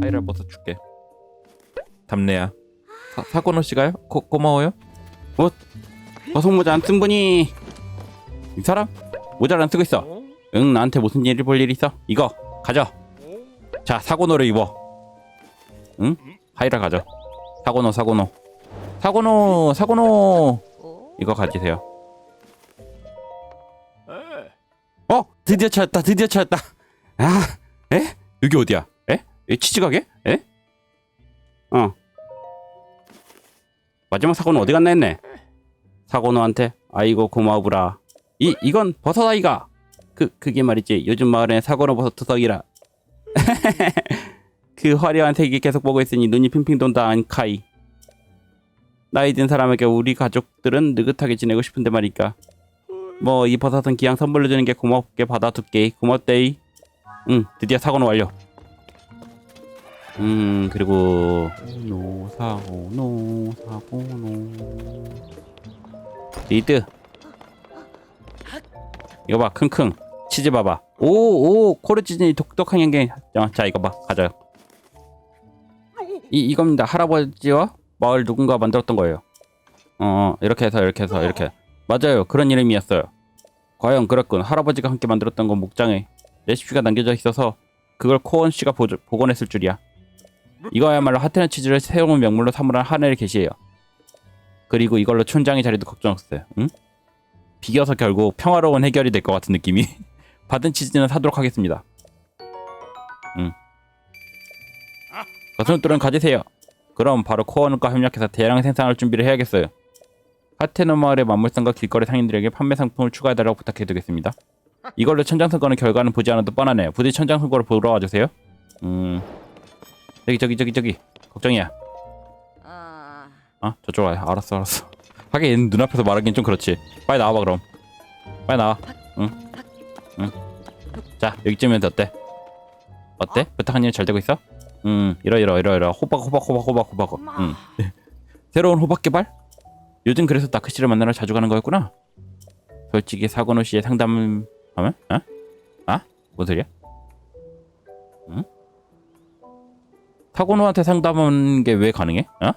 파이를 벗어 줄게. 담내야. 사, 사고노 씨가요? 고, 고마워요. 뭐 버섯 모자 안 쓴 분이 이 사람 모자를 안 쓰고 있어. 응 나한테 무슨 일을 볼일 있어? 이거 가져. 자 사고노를 입어. 응? 하이라 가져. 사고노 사고노 사고노 사고노 이거 가지세요. 어 드디어 찾았다 드디어 찾았다. 아 에? 여기 어디야? 에? 에 치즈 가게? 에? 어. 마지막 사고는 어디 갔나 했네. 사고노한테 아이고 고마우구라. 이 이건 버섯 아이가. 그 그게 말이지. 요즘 마을엔 사고노 버섯 투석이라. 그 화려한 색이 계속 보고 있으니 눈이 핑핑 돈다 안카이. 나이 든 사람에게 우리 가족들은 느긋하게 지내고 싶은데 말이까. 뭐 이 버섯은 기왕 선물로 주는 게 고맙게 받아둘게. 고맙데이. 응 드디어 사고노 완료. 음 그리고 노 사고 노 리드 이거 봐 킁킁 치즈 봐봐 오오 코르치즈니 독특한 향기 어, 자 이거 봐 가져요 이 이겁니다 할아버지와 마을 누군가 만들었던 거예요 어 이렇게 해서 이렇게 해서 이렇게 맞아요 그런 이름이었어요 과연 그렇군 할아버지가 함께 만들었던 건 목장에 레시피가 남겨져 있어서 그걸 코언 씨가 보, 복원했을 줄이야 이거야말로 하테나 치즈를 새로운 명물로 삼으란 하늘의 계시예요. 그리고 이걸로 촌장의 자리도 걱정 없어요. 응? 비겨서 결국 평화로운 해결이 될 것 같은 느낌이. 받은 치즈는 사도록 하겠습니다. 응. 가슴들은 가지세요. 그럼 바로 코어는과 협력해서 대량 생산할 준비를 해야겠어요. 하테노 마을의 만물상과 길거리 상인들에게 판매 상품을 추가해달라고 부탁해두겠습니다. 이걸로 천장 선거는 결과는 보지 않아도 뻔하네요. 부디 천장 선거를 보러 와주세요. 음. 저기 저기 저기 저기 걱정이야. 아, 어 저쪽 와. 알았어 알았어. 하긴 얘는 눈앞에서 말하긴 좀 그렇지. 빨리 나와봐 그럼. 빨리 나와. 응. 응. 자 여기쯤이면 어때? 어때? 부탁한 일 잘 되고 있어? 음 이러 이러 이러 이러 호박 호박 호박 호박 호박. 응. 새로운 호박 개발? 요즘 그래서 다크 씨를 만나러 자주 가는 거였구나. 솔직히 사고노 씨의 상담을 하면? 어? 아? 뭔 소리야? 사고노한테 상담하는 게왜 가능해? 어?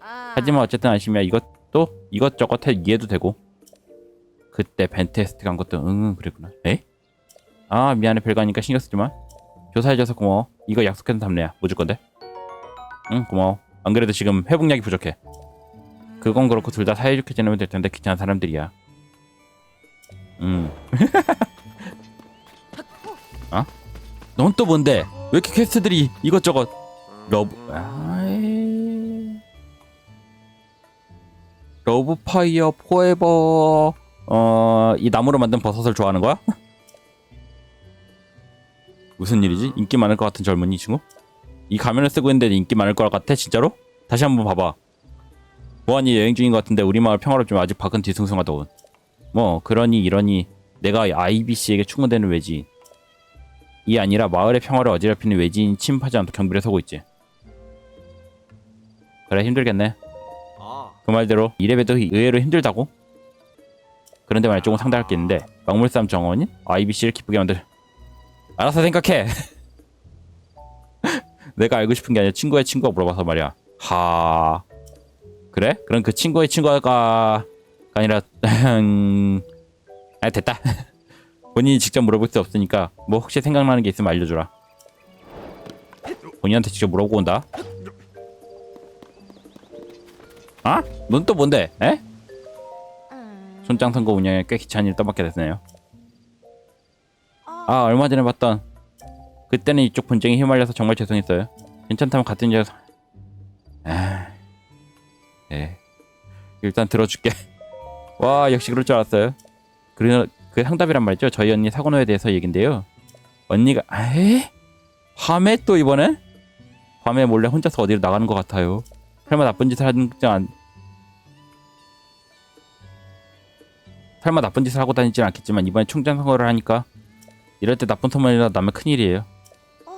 아. 하지만 어쨌든 안심이야. 이것도 이것저것 해 이해도 되고. 그때 벤테스트 간 것도 응 그랬구나. 에? 아 미안해 별거 아니까 신경 쓰지 마. 조사해줘서 고마워. 이거 약속해서 담내야. 뭐 줄 건데? 응 고마워. 안 그래도 지금 회복약이 부족해. 그건 그렇고 둘 다 사이좋게 지내면 될 텐데 귀찮은 사람들이야. 응. 어? 넌 또 뭔데? 왜 이렇게 퀘스트들이 이것저것 러브 아이... 러브 파이어 포에버 어... 이 나무로 만든 버섯을 좋아하는 거야? 무슨 일이지? 인기 많을 것 같은 젊은이 친구? 이 가면을 쓰고 있는데 인기 많을 것 같아? 진짜로? 다시 한번 봐봐 보안이 여행 중인 것 같은데 우리 마을 평화롭지만 아직 밖은 뒤숭숭하더군 뭐 그러니 이러니 내가 IBC에게 충고되는 외지인 이 아니라 마을의 평화를 어지럽히는 외지인이 침입하지 않도록 경비를 서고 있지. 그래 힘들겠네. 그 말대로 이래봬도 의외로 힘들다고? 그런데 만약 조금 상당할 게 있는데 막물싸움 정원인 IBC를 기쁘게 만들. 알아서 생각해. 내가 알고 싶은 게 아니라 친구의 친구가 물어봐서 말이야. 하. 그래? 그럼 그 친구의 친구가 아니라 아 됐다 본인이 직접 물어볼 수 없으니까 뭐 혹시 생각나는 게 있으면 알려주라 본인한테 직접 물어보고 온다 아? 넌 또 뭔데? 에? 음. 손장 선거 운영에 꽤 귀찮은 일 떠맡게 됐네요 아 얼마 전에 봤던 그때는 이쪽 분쟁에 휘말려서 정말 죄송했어요 괜찮다면 같은 여 아... 예 일단 들어줄게 와 역시 그럴 줄 알았어요 그래 그 상답이란 말이죠 저희 언니 사고노에 대해서 얘긴데요 언니가 에? 밤에 또 이번엔? 밤에 몰래 혼자서 어디로 나가는 것 같아요 설마 나쁜 짓을 하는 지 안... 설마 나쁜 짓을 하고 다니진 않겠지만 이번에 총장 선거를 하니까 이럴 때 나쁜 소문이라 나면 큰일이에요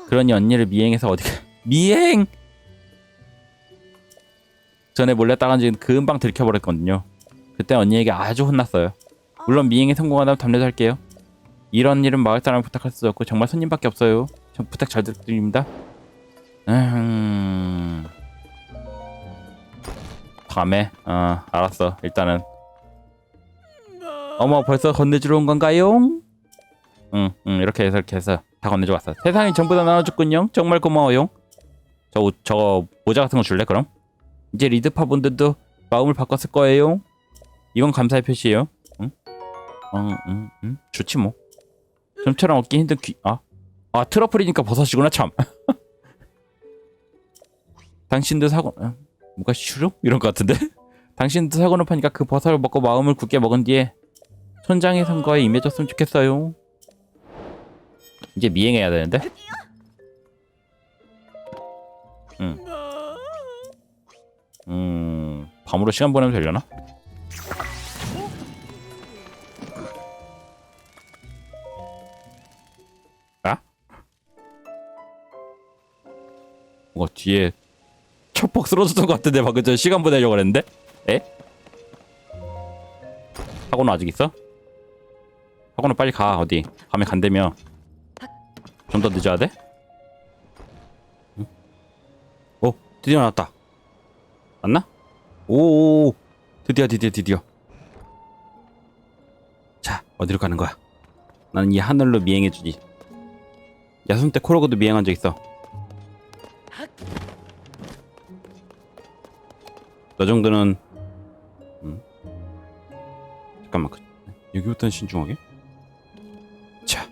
그러니 언니를 미행해서 어디가 미행! 전에 몰래 따간 지는 금방 들켜버렸거든요 그때 언니에게 아주 혼났어요 물론 미행에 성공하다면 담례도 할게요. 이런 일은 마을 사람 부탁할 수 없고 정말 손님밖에 없어요. 전 부탁 잘 드립니다. 음... 밤에? 어 알았어. 일단은. 어머 벌써 건네주러 온 건가요? 응, 응 이렇게 해서 이렇게 해서 다 건네줘 왔어. 세상이 전부 다 나눠줬군요. 정말 고마워요. 저, 옷- 저 모자 같은 거 줄래 그럼? 이제 리드파 분들도 마음을 바꿨을 거예요. 이건 감사의 표시예요 응? 응, 응, 응 좋지 뭐. 좀처럼 얻기 힘든 귀... 아? 아 트러플이니까 버섯이구나 참. 당신도 사고 어, 뭐가 슈lum 이런 것 같은데? 당신도 사고는 파니까 그 버섯을 먹고 마음을 굳게 먹은 뒤에 천장의 선거에 임해줬으면 좋겠어요. 이제 미행해야 되는데? 음. 음 밤으로 시간 보내면 되려나 뭔가 뒤에 척퍽 쓰러졌던 것 같은데 방금 전 시간 보내려고 그랬는데? 에? 학원은 아직 있어? 학원은 빨리 가 어디 가면 간다며 좀 더 늦어야 돼? 응? 오 드디어 나왔다 왔나? 오 드디어 드디어 드디어 자 어디로 가는 거야 나는 이 하늘로 미행해주지 야순 때 코로고도 미행한 적 있어 너 정도는 음? 잠깐만 그, 여기부터는 신중하게 자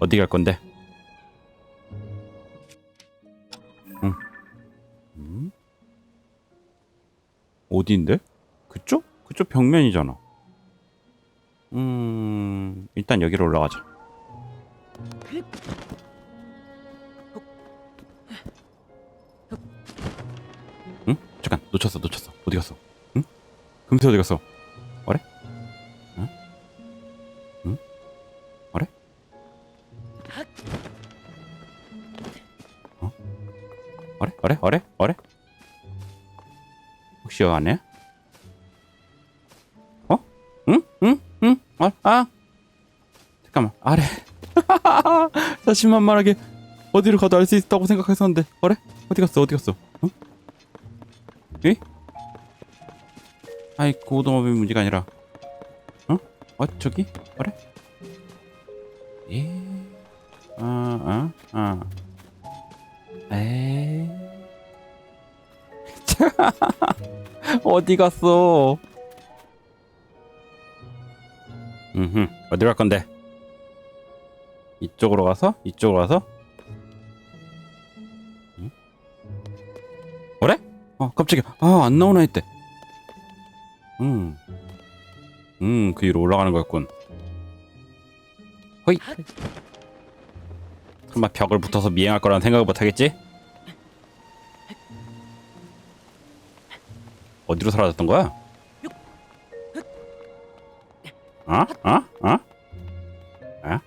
어디 갈 건데 응. 음? 어디인데? 그쪽? 그쪽 벽면이잖아 음 일단 여기로 올라가자 금태 어디 갔어? 어래? 응? 응? 어래? 어? 어래? 어래? 어래? 어래? 혹시 안에? 어? 응? 응? 응? 어? 아? 잠깐만 아래 자신만만하게 어디로 가도 알 수 있다고 생각했었는데 어래? 어디 갔어 어디 갔어? 응? 에? 아이 고등어의 문제가 아니라 어? 어 저기? 그래? 예? 아, 아, 아. 에? 어디 갔어? 음, 어디 갈 건데? 이쪽으로 가서? 이쪽으로 가서? 응? 그래? 어 깜짝이야 아안 나오나 했대 음. 음음 그 위로 올라가는 거였군 허이 설마 벽을 붙어서 미행할 거라는 생각을 못 하겠지? 어디로 사라졌던 거야? 어? 어? 어? 어?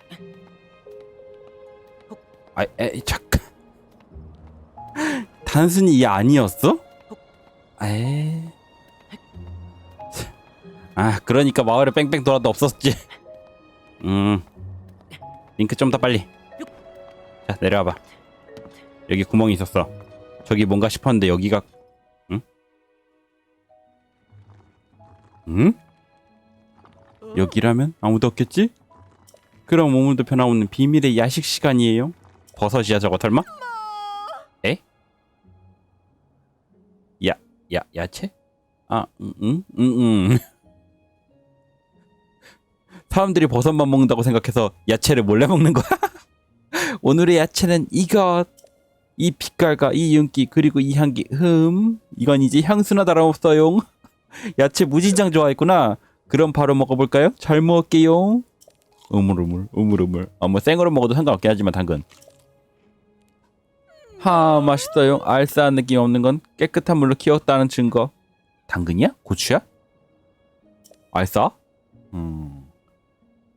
아, 에, 잠깐. 단순히 이 아니었어? 그러니까 마을에 뺑뺑 돌아도 없었지. 음. 링크 좀 더 빨리. 자, 내려와봐. 여기 구멍이 있었어. 저기 뭔가 싶었는데 여기가 응? 응? 여기라면 아무도 없겠지? 그럼 오늘도 변함없는 비밀의 야식 시간이에요. 버섯이야 저거 설마? 에? 야, 야, 야채? 아, 응, 응, 응, 응. 사람들이 버섯만 먹는다고 생각해서 야채를 몰래 먹는 거야. 오늘의 야채는 이것. 이 빛깔과 이 윤기 그리고 이 향기 흠 이건 이제 향수나 다름없어요 야채 무진장 좋아했구나 그럼 바로 먹어볼까요? 잘 먹을게요 우물우물 우물우물 아뭐 생으로 먹어도 상관없긴 하지만 당근 하 맛있어요 알싸한 느낌 없는 건 깨끗한 물로 키웠다는 증거 당근이야? 고추야? 알싸? 음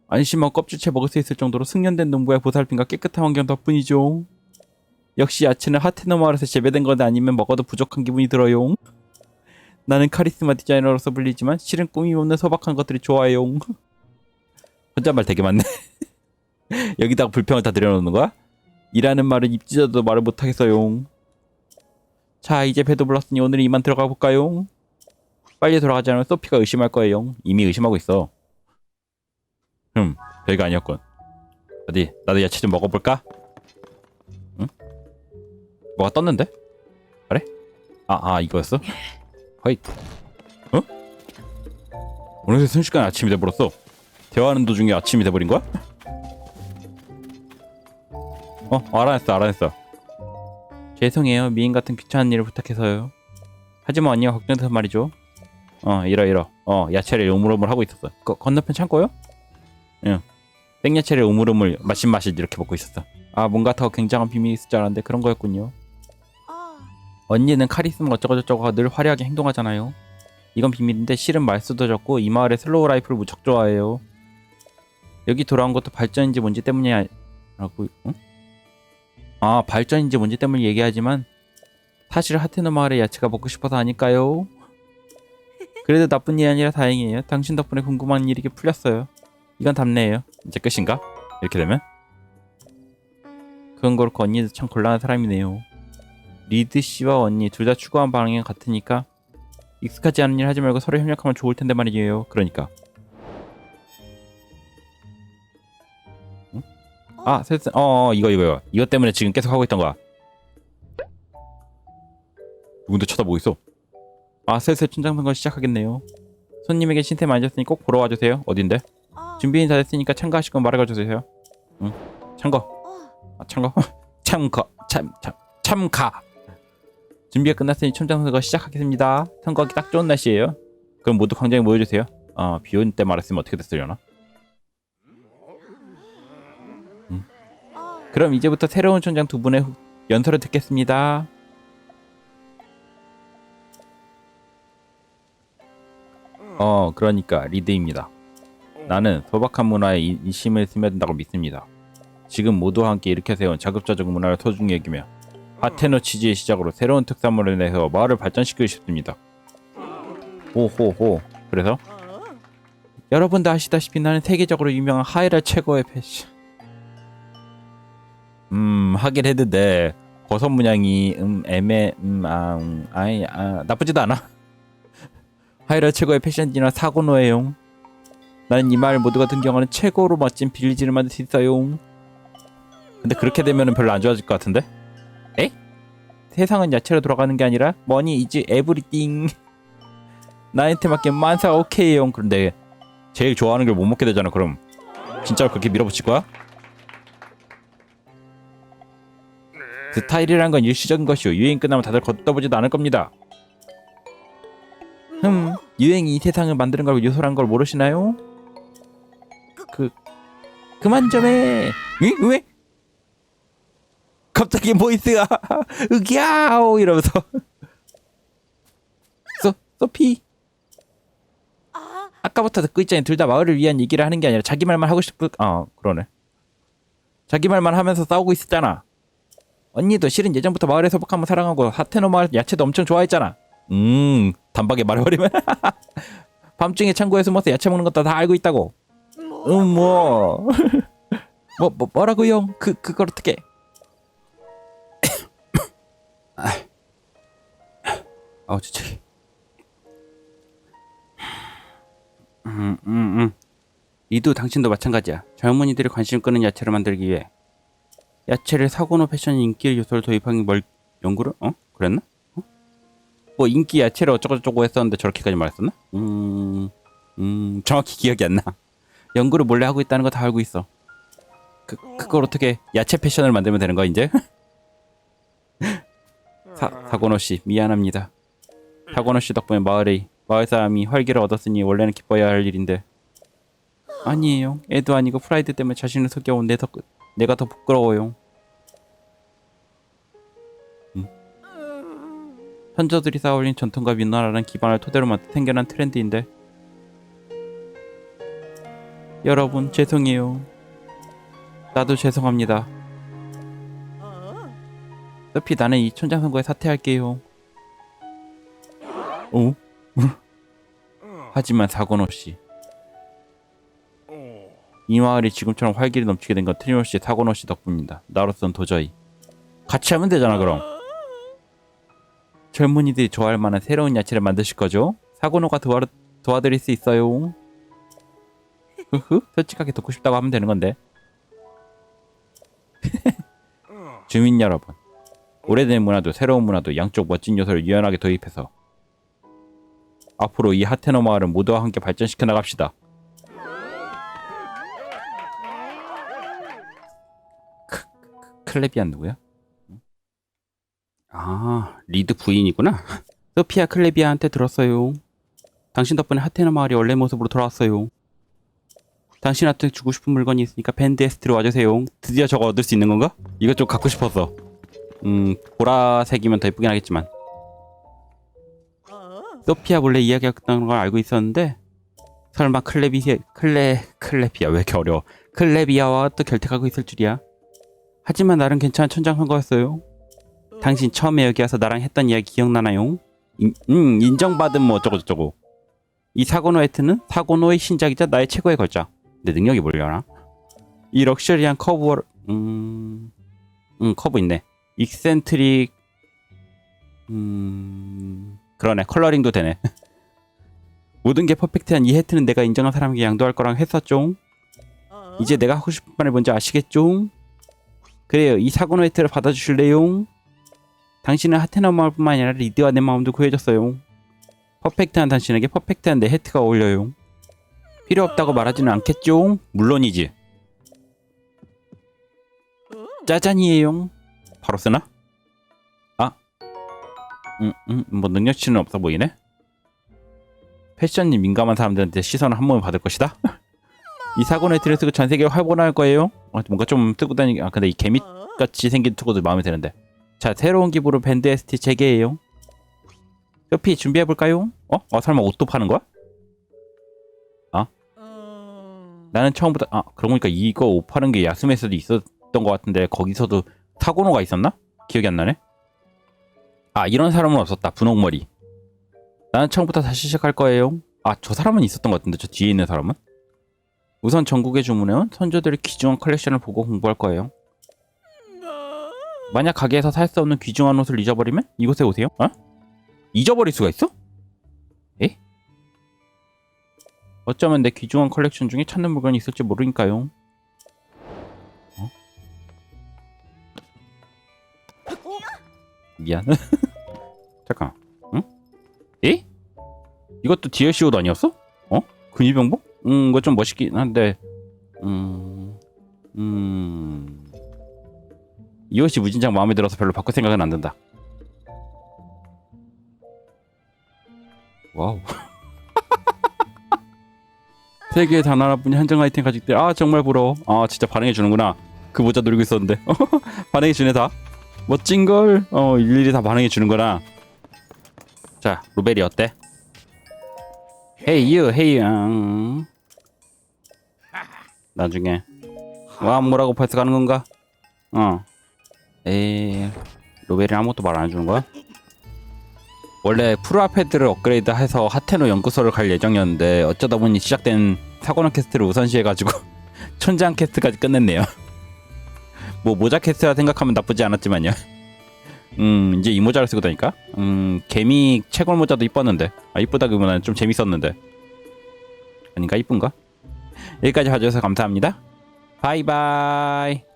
안심하고 껍질째 먹을 수 있을 정도로 숙련된 농부의 보살핌과 깨끗한 환경 덕분이죠 역시 야채는 하테노 마을에서 재배된 것 아니면 먹어도 부족한 기분이 들어요 나는 카리스마 디자이너로서 불리지만 실은 꾸밈 없는 소박한 것들이 좋아요 혼잣말 되게 많네 여기다가 불평을 다 들여놓는 거야? 이라는 말은 입 찢어도 말을 못하겠어요. 자, 이제 배도 불렀으니 오늘 이만 들어가 볼까요? 빨리 돌아가지 않으면 소피가 의심할 거예요. 이미 의심하고 있어. 흠, 별거 아니었군. 어디, 나도 야채 좀 먹어볼까? 응? 뭐가 떴는데? 그래? 아, 아, 이거였어? 허이. 어? 어느새 순식간에 아침이 돼버렸어. 대화하는 도중에 아침이 돼버린 거야? 어, 알아냈어, 알아냈어. 죄송해요. 미인 같은 귀찮은 일을 부탁해서요. 하지만 언니가 걱정돼서 말이죠. 어, 이러 이러. 어, 야채를 우물우물 하고 있었어. 거, 건너편 창고요? 응. 생야채를 우물우물 마신 마신 이렇게 먹고 있었어. 아, 뭔가 더 굉장한 비밀이 있을 줄 알았는데 그런 거였군요. 아, 언니는 카리스마 어쩌고저쩌고 늘 화려하게 행동하잖아요. 이건 비밀인데 실은 말수도 적고 이 마을의 슬로우 라이프를 무척 좋아해요. 여기 돌아온 것도 발전인지 뭔지 때문이야. 라고, 어? 아, 발전인지 뭔지 때문에 얘기하지만 사실 하테노 마을의 야채가 먹고 싶어서 아닐까요? 그래도 나쁜 일이 아니라 다행이에요. 당신 덕분에 궁금한 일이 풀렸어요. 이건 답례예요. 이제 끝인가? 이렇게 되면? 음, 그건 그렇고 언니도 참 곤란한 사람이네요. 리드 씨와 언니 둘 다 추구한 방향이 같으니까 익숙하지 않은 일 하지 말고 서로 협력하면 좋을 텐데 말이에요. 그러니까. 응? 아, 슬슬 어, 어 이거 이거 이거 이것 때문에 지금 계속 하고 있던 거야. 누군데 쳐다보고 있어? 아, 슬슬 춘장 선거 시작하겠네요. 손님에게 신세 많이 졌으니 꼭 보러 와주세요. 어딘데? 아, 준비는 다 됐으니까 참가하실 건 말해가 주세요. 응, 참가. 어, 아, 참가? 참가. 참 참 참가. 준비가 끝났으니 첨장 선거가 시작하겠습니다. 선거하기 딱 좋은 날씨예요. 그럼 모두 광장에 모여주세요. 아 비오는 때 말했으면 어떻게 됐으려나? 아, 그럼 이제부터 새로운 촌장 두 분의 후- 연설을 듣겠습니다. 어 그러니까 리드입니다 나는 소박한 문화에 이- 인심을 스며든다고 믿습니다 지금 모두와 함께 일으켜 세운 자급자족 문화를 소중히 여기며 하테노 치즈의 시작으로 새로운 특산물을 내서 마을을 발전시키고 싶습니다. 호호호. 그래서 여러분도 아시다시피 나는 세계적으로 유명한 하이라 최고의 패션. 음 하긴 했는데 버섯 문양이 음 애매 음아 음, 아이 아 나쁘지도 않아. 하이라 최고의 패션 디너 사고노예요. 나는 이 마을 모두가 등경하는 최고로 멋진 빌리지를 만들 수 있어요. 근데 그렇게 되면은 별로 안 좋아질 것 같은데? 에? 세상은 야채로 돌아가는 게 아니라 머니 이즈 에브리띵. 나한테 맞게 만사 오케이용. 그런데 제일 좋아하는 걸 못 먹게 되잖아. 그럼 진짜로 그렇게 밀어붙일 거야? 스타일이란 건 일시적인 것이요. 유행 끝나면 다들 걷어보지도 않을 겁니다. 흠, 유행이 이 세상을 만드는 걸 요소란 걸 모르시나요? 그 그만 좀 해. 응? 왜? 갑자기 보이스가 으기야오 이러면서. 소 소피. 아, 아까부터 듣고 있잖니 둘다 마을을 위한 얘기를 하는 게 아니라 자기 말만 하고 싶을 어 그러네. 자기 말만 하면서 싸우고 있었잖아. 언니도 실은 예전부터 마을의 소박함을 사랑하고 하테노 마을 야채도 엄청 좋아했잖아. 음 단박에 말해버리면. 밤중에 창고에 숨어서 야채 먹는 것도 다 알고 있다고 음 뭐 뭐, 뭐 뭐라고요 그 그걸 어떻게 아우 진짜. 음, 음, 음. 이도 당신도 마찬가지야. 젊은이들이 관심 끄는 야채를 만들기 위해 야채를 사고노 패션 인기 요소를 도입한 뭘 연구를? 어? 그랬나? 어? 뭐 인기 야채를 어쩌고저쩌고 했었는데 저렇게까지 말했었나? 음, 음, 정확히 기억이 안 나. 연구를 몰래 하고 있다는 거 다 알고 있어. 그 그걸 어떻게 야채 패션을 만들면 되는 거야 이제? 사, 사고노 씨 미안합니다. 사고노 씨 덕분에 마을의 마을 사람이 활기를 얻었으니 원래는 기뻐야 할 일인데 아니에요. 애도 아니고 프라이드 때문에 자신을 속여온 내 덕, 내가 더 부끄러워요. 음. 선조들이 쌓아올린 전통과 민화라는 기반을 토대로 만든 생겨난 트렌드인데 여러분 죄송해요. 나도 죄송합니다. 어차피 나는 이 촌장 선거에 사퇴할게요. 어? 하지만 사고노 씨. 이 마을이 지금처럼 활기를 넘치게 된 건 트리노씨 타고노씨 덕분입니다. 나로선 도저히 같이 하면 되잖아 그럼. 젊은이들이 좋아할 만한 새로운 야채를 만드실 거죠? 사고노가 도와, 도와드릴 수 있어요. 흐흐 솔직하게 듣고 싶다고 하면 되는 건데. 주민 여러분, 오래된 문화도 새로운 문화도 양쪽 멋진 요소를 유연하게 도입해서 앞으로 이 하테노 마을을 모두와 함께 발전시켜 나갑시다. 클레비안 누구야? 아, 리드 부인이구나. 소피아 클레비아한테 들었어요. 당신 덕분에 하테나 마을이 원래 모습으로 돌아왔어요. 당신한테 주고 싶은 물건이 있으니까 밴드에스트로 와주세요. 드디어 저거 얻을 수 있는 건가? 이거 좀 갖고 싶었어. 음, 보라색이면 더 예쁘긴 하겠지만. 소피아 몰래 이야기했던 걸 알고 있었는데 설마 클레비 클레 클레비아 왜 이렇게 어려워? 클레비아와 또 결탁하고 있을 줄이야. 하지만 나름 괜찮은 천장한 거였어요. 당신 처음에 여기 와서 나랑 했던 이야기 기억나나요? 인, 음, 인정받은 뭐 어쩌고 저쩌고. 이 사고노 에트는 사고노의 신작이자 나의 최고의 걸작. 내 능력이 뭘려나? 이 럭셔리한 커브월, 음, 음, 커브 있네. 익센트릭, 음, 그러네. 컬러링도 되네. 모든 게 퍼펙트한 이 해트는 내가 인정한 사람에게 양도할 거랑 했었죠. 이제 내가 하고 싶은 말이 뭔지 아시겠죠? 그래요. 이 사고노 해트를 받아주실래요? 당신은 하테나 마을뿐만 아니라 리드와 내 마음도 구해줬어요. 퍼펙트한 당신에게 퍼펙트한 내 해트가 어울려요. 필요 없다고 말하지는 않겠죠? 물론이지. 짜잔이에요. 바로 쓰나? 아, 음, 음, 뭐 능력치는 없어 보이네. 패션이 민감한 사람들한테 시선을 한 번에 받을 것이다. 이 사고는 드레 쓰고 전 세계를 활보할 거예요. 어, 뭔가 좀 쓰고 다니기. 아, 근데 이 개미 같이 생긴 투구도 마음에 드는데. 자, 새로운 기부로 밴드 ST 재개예요. 쇼피 준비해 볼까요? 어? 어, 설마 옷도 파는 거야? 나는 처음부터 아 그러고 보니까 이거 옷 파는 게 야스메에서도 있었던 것 같은데 거기서도 타고노가 있었나? 기억이 안 나네. 아 이런 사람은 없었다. 분홍머리. 나는 처음부터 다시 시작할 거예요. 아 저 사람은 있었던 것 같은데 저 뒤에 있는 사람은? 우선 전국에 주문해온 선조들의 귀중한 컬렉션을 보고 공부할 거예요. 만약 가게에서 살 수 없는 귀중한 옷을 잊어버리면 이곳에 오세요. 어? 잊어버릴 수가 있어? 어쩌면 내 귀중한 컬렉션 중에 찾는 물건이 있을지 모르니까요. 어? 미안. 잠깐. 응? 에? 이것도 DLC 옷 아니었어? 어? 근위병복? 음, 이거 좀 멋있긴 한데. 음. 음. 이 옷이 무진장 마음에 들어서 별로 바꿀 생각은 안 든다. 와우. 세계에 단 하나뿐인 한정 아이템 가죽들. 아 정말 부러워. 아 진짜 반응해 주는구나. 그 모자 노리고 있었는데. 반응해 주네 다. 멋진 걸어 일일이 다 반응해 주는구나. 자 루벨이 어때? 헤이유 헤이양. 나중에. 와 뭐라고 벌써 가는 건가? 어. 에이 루벨이 아무것도 말 안 해주는 거야? 원래 프로아패드를 업그레이드해서 하테노 연구소를 갈 예정이었는데 어쩌다 보니 시작된 사고는 캐스트를 우선시해가지고 천장 캐스트까지 끝냈네요. 뭐 모자 캐스트라 생각하면 나쁘지 않았지만요. 음 이제 이 모자를 쓰고 다니까. 음 개미 채골 모자도 이뻤는데 아 이쁘다기보다는 좀 재밌었는데 아닌가 이쁜가? 여기까지 봐주셔서 감사합니다. 바이바이.